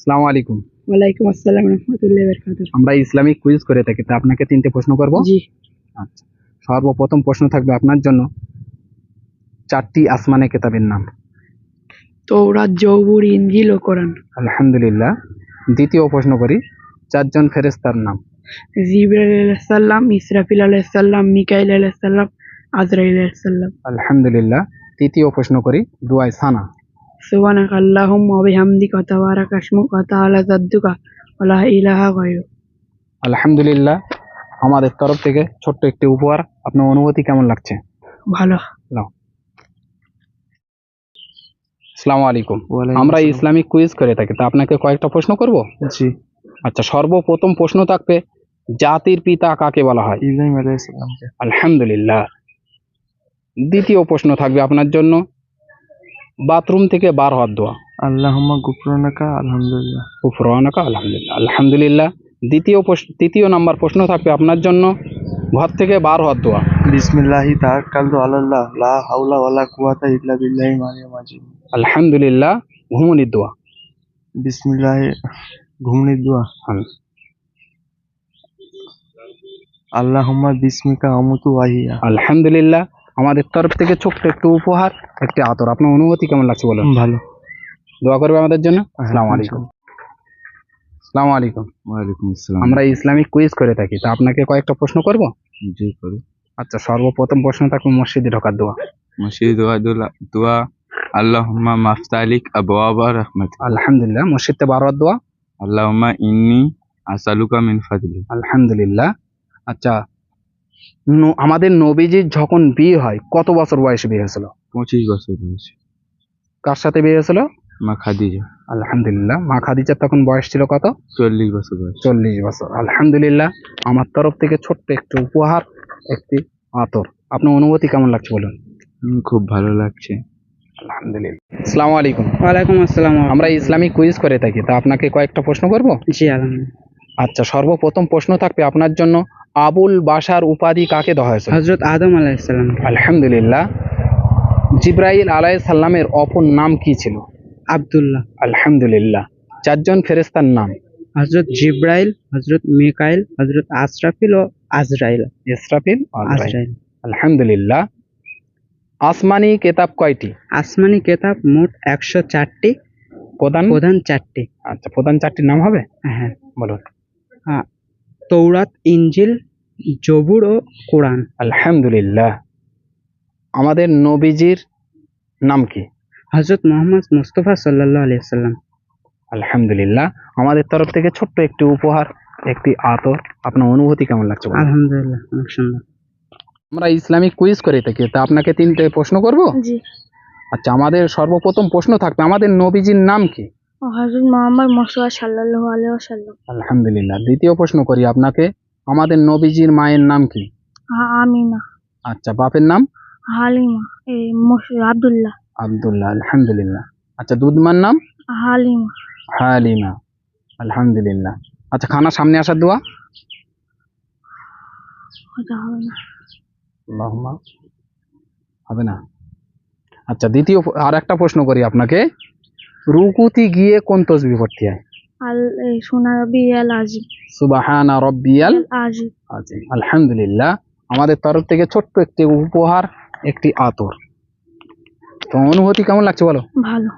আসসালামু আলাইকুম। ওয়ালাইকুম আসসালাম রহমতুল্লাহ বরকাতুহ আমরা ইসলামিক কুইজ করে থাকি তা আপনাকে তিনটে প্রশ্ন করব? জি। আচ্ছা সর্বপ্রথম প্রশ্ন থাকবে আপনার জন্য চারটি আসমানে কেতাবের নাম। তৌরাত জৌবুর ইঞ্জিল ও কোরআন। আলহামদুলিল্লাহ। দ্বিতীয় প্রশ্ন করি চারজন ফেরেস্তার নাম। জিবরাইল আলাইহিসসালাম ইসরাফিল আলাইহিসসালাম মিকাইল আলাইহিসসালাম আজরাইল আলাইহিসসালাম আলহামদুলিল্লাহ। তৃতীয় প্রশ্ন করি দুয়ায় সানা। ওয়া তাবারাকা ইসমুকা ওয়া তাআলা জাদ্দুকা ওয়া লা ইলাহা গায়রুক আলহামদুলিল্লাহ। আমাদের তরফ থেকে ছোট্ট একটি উপহার। আপনার অনুভূতি কেমন লাগছে? ভালো। আসসালামু আলাইকুম। আমরা ইসলামিক কুইজ করে থাকি। তা আপনাকে কয়েকটা প্রশ্ন করব? জি। আচ্ছা সর্বপ্রথম প্রশ্ন থাকবে জাতির পিতা কাকে বলা হয়? ইব্রাহিম আলাইহিসসালামকে আলহামদুলিল্লাহ। দ্বিতীয় প্রশ্ন থাকবে আপনার জন্য। বাথরুম থেকে বার হওয়ার দোয়া। গুফরানাকা আলহামদুলিল্লাহ। কুফরানাকা আলহামদুলিল্লাহ। আলহামদুলিল্লাহ দ্বিতীয় প্রশ্ন- তৃতীয় নাম্বার প্রশ্ন থাকবে আপনার জন্য। ঘর থেকে বার হওয়ার দোয়া। বিসমিল্লাহি তাওয়াক্কালতু আলাল্লাহ লা হাওলা ওয়ালা কুওয়াতা ইল্লা বিল্লাহি মালিয়াল আযীম আলহামদুলিল্লাহ ঘুমনির দোয়া। বিসমিল্লাহি ঘুমনির দোয়া। হুম। আল্লাহুম্মা বিসমিকা আমুতু ওয়াহিয়া। আলহামদুলিল্লাহ আমাদের তরফ থেকে ছোট্ট একটু উপহার একটি আতর। আপনার অনুভূতি কেমন লাগছে বলুন? ভালো। দোয়া করবে আমাদের জন্য? হ্যাঁ, আসসালামু আলাইকুম। আসসালামু আলাইকুম। ওয়ালাইকুম আসসালাম। আমরা ইসলামিক কুইজ করে থাকি তা আপনাকে কয়েকটা প্রশ্ন করব? জি করো আচ্ছা সর্বপ্রথম প্রশ্ন থাকবে মসজিদে ঢোকার দোয়া। মসজিদ ওয়া দোয়া আল্লাহুম্মা মাফতালিক আবওয়াবা রাহমাতিক। আলহামদুলিল্লাহ মসজিদে বার হওয়ার দোয়া। আল্লাহুম্মা ইন্নী আসালুকা মিন ফাদলি। আলহামদুলিল্লাহ। আচ্ছা আমাদের নবীজির যখন বিয়ে হয় কত বছর বয়সে বিয়ে হয়েছিল? পঁচিশ বছর বয়সে। কার সাথে বিয়ে হয়েছিল? মা খাদিজা। আলহামদুলিল্লাহ। মা খাদিজার তখন বয়স ছিল কত? চল্লিশ বছর বয়স। চল্লিশ বছর। আলহামদুলিল্লাহ। আমার তরফ থেকে ছোট্ট একটু উপহার একটি আতর। আপনার অনুভূতি কেমন লাগছে বলুন? খুব ভালো লাগছে। আলহামদুলিল্লাহ। আসসালামু আলাইকুম। ওয়ালাইকুম আসসালাম। আমরা ইসলামিক কুইজ করে থাকি তা আপনাকে কয়েকটা প্রশ্ন করব? জি আলহামদুলিল্লাহ। আচ্ছা সর্বপ্রথম প্রশ্ন থাকবে আপনার জন্য। আবুল বাসার উপাধি কাকে দেওয়া হয়েছে? হজরত আদম আলাইসাল্লাম আলহামদুলিল্লাহ। জিব্রাইল আলাই সাল্লামের অপর নাম কি ছিল? আব্দুল্লাহ। আলহামদুলিল্লাহ। চারজন ফেরেস্তার নাম? হজরত জিব্রাইল হযরত মিকাইল হজরত আশরাফিল ও আজরাইল। ইসরাফিল আজরাইল। আজরাইল। আলহামদুলিল্লাহ। আসমানি কেতাব কয়টি? আসমানি কেতাব মোট একশো চারটি। প্রধান? প্রধান চারটি। আচ্ছা প্রধান চারটির নাম হবে? হ্যাঁ। বলুন। তৌরাত ইঞ্জিল জবুর ও কোরআন। আলহামদুলিল্লাহ। আমাদের নবীজির নাম কি? হজরত মোহাম্মদ মুস্তফা সাল্লাহ আলিয়াল্লাম আলহামদুলিল্লাহ। আমাদের তরফ থেকে ছোট্ট একটি উপহার একটি আতর। আপনার অনুভূতি কেমন লাগছে আলহামদুলিল্লাহ অনেক সুন্দর। আমরা ইসলামিক কুইজ করে থাকি তা আপনাকে তিনটে প্রশ্ন করব? আচ্ছা আমাদের সর্বপ্রথম প্রশ্ন থাকবে আমাদের নবীজির নাম কি? হজরত মোহাম্মদ মসুয়া সাল্লাল্লাহু আলাইহি ওয়াসাল্লাম। আলহামদুলিল্লাহ। দ্বিতীয় প্রশ্ন করি আপনাকে আমাদের নবীজির মায়ের নাম কি? আমিনা। আচ্ছা বাপের নাম? হালিমা এই মস- আব্দুল্লাহ। আব্দুল্লাহ আলহামদুলিল্লাহ। আচ্ছা দুধমার নাম? হালিমা। হালিমা আলহামদুলিল্লাহ। আচ্ছা খানা সামনে আসার দোয়া? হবে না। আচ্ছা দ্বিতীয় আর একটা প্রশ্ন করি আপনাকে। রুকুতি গিয়ে কোন তসবি পড়তে হয়? আল সোনা রবি আজিম। সুবাহানা রব্বিয়াল আজিম। আজিম। আলহামদুলিল্লাহ আমাদের তরফ থেকে ছোট্ট একটি উপহার একটি আতর। তো অনুভূতি কেমন লাগছে বলো? ভালো।